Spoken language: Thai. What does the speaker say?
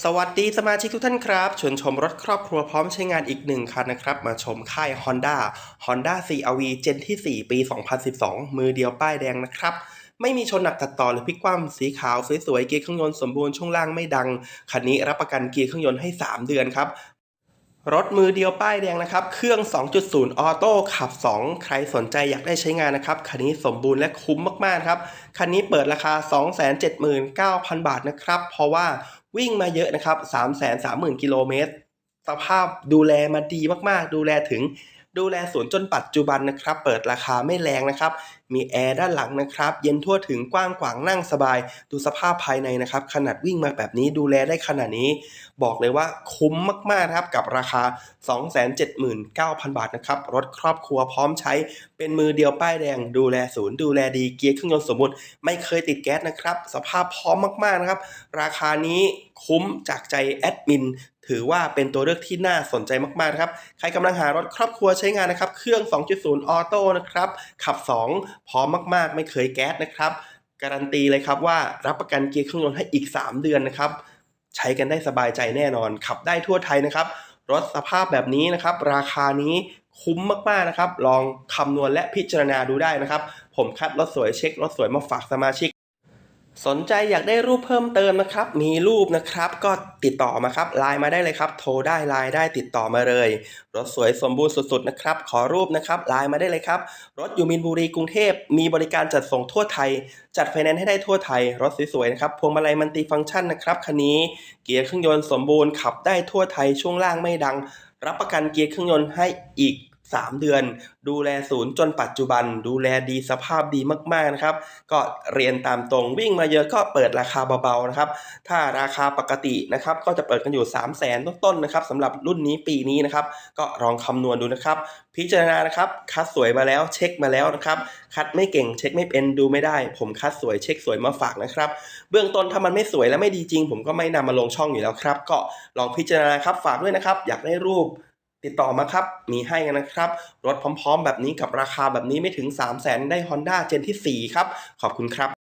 สวัสดีสมาชิกทุกท่านครับชวนชมรถครอบครัวพร้อมใช้งานอีกหนึ่งคันนะครับ มาชมค่าย Honda Honda CRV เจนที่ 4 ปี 2012 มือเดียวป้ายแดงนะครับ ไม่มีชนหนักตัดต่อหรือพลิกคว่ำสีขาวสวยๆ เกียร์เครื่องยนต์สมบูรณ์ช่วงล่างไม่ดัง คันนี้รับประกันเกียร์เครื่องยนต์ให้ 3 เดือนครับ รถมือเดียวป้ายแดงนะครับ เครื่อง 2.0 ออโต้ขับ 2 ใครสนใจอยากได้ใช้งานนะครับ คันนี้สมบูรณ์และคุ้มมากๆครับ คันนี้เปิดราคา 279,000 บาทนะครับ เพราะว่าวิ่งมาเยอะนะครับ 330,000 กิโลเมตร สภาพดูแลมาดีมากๆ ดูแลถึงดูแลสวนจนปัจจุบันนะครับ เปิดราคาไม่แรงนะครับ มีแอร์ด้านหลังนะครับ เย็นทั่วถึงกว้างขวางนั่งสบาย ดูสภาพภายในนะครับ ขนาดวิ่งมาแบบนี้ดูแลได้ขนาดนี้ บอกเลยว่าคุ้มมากๆนะครับกับราคา 279,000 บาทนะครับ รถครอบครัวพร้อมใช้เป็นมือเดียวป้ายแดง ดูแลศูนย์ดูแลดีเกียร์เครื่องยนต์สมบูรณ์ไม่เคยติดแก๊สนะครับ สภาพพร้อมมากๆนะครับ ราคานี้คุ้มจากใจแอดมินถือว่าเป็นตัวเลือกที่น่าสนใจมากๆครับ ใครกำลังหารถครอบครัวใช้งานนะครับ เครื่อง 2.0 ออโต้นะครับ ขับ 2พร้อมมากๆ ไม่เคยแก๊สนะครับการันตีเลยครับว่ารับประกันเกียร์เครื่องยนต์ให้อีก 3 เดือนนะครับ ใช้กันได้สบายใจแน่นอน ขับได้ทั่วไทยนะครับ รถสภาพแบบนี้นะครับ ราคานี้คุ้มมากๆนะครับ ลองคำนวณและพิจารณาดูได้นะครับ ผมคัดรถสวยเช็ครถสวยมาฝากสมาชิก สนใจอยากได้รูปเพิ่มเติมนะครับ มีรูปนะครับ ก็ติดต่อมาครับไลน์มาได้เลยครับ โทรได้ไลน์ได้ติดต่อมาเลย รถสวยสมบูรณ์สุดๆนะครับ ขอรูปนะครับไลน์มาได้เลยครับ รถอยู่มินบุรีกรุงเทพ มีบริการจัดส่งทั่วไทย จัดไฟแนนซ์ให้ได้ทั่วไทย รถสวยๆนะครับ พวงมาลัยมันติฟังก์ชันนะครับ คันนี้ เกียร์เครื่องยนต์สมบูรณ์ ขับได้ทั่วไทย ช่วงล่างไม่ดัง รับประกันเกียร์เครื่องยนต์ให้อีก 3 เดือน ดูแลศูนย์จนปัจจุบัน ดูแลดีสภาพดีมากๆนะครับ ก็เรียนตามตรงวิ่งมาเยอะก็เปิดราคาเบาๆนะครับ ถ้าราคาปกตินะครับ ก็จะเปิดกันอยู่ 3 0 0แสนต้นๆนะครับสำหรับรุ่นนี้ปีนี้นะครับ ก็ลองคำนวณดูนะครับ พิจารณานะครับ คัดสวยมาแล้วเช็คมาแล้วนะครับ คัดไม่เก่งเช็คไม่เป็นดูไม่ได้ ผมคัดสวยเช็คสวยมาฝากนะครับ เบื้องต้นถ้ามันไม่สวยและไม่ดีจริง ผมก็ไม่นำมาลงช่องอยู่แล้วครับ ก็ลองพิจารณาครับฝากด้วยนะครับ อยากได้รูป ติดต่อมาครับ มีให้กันนะครับ รถพร้อมๆ แบบนี้กับราคาแบบนี้ไม่ถึง 3 0 0แสนได้ Honda Gen ที่ 4 ครับ ขอบคุณครับ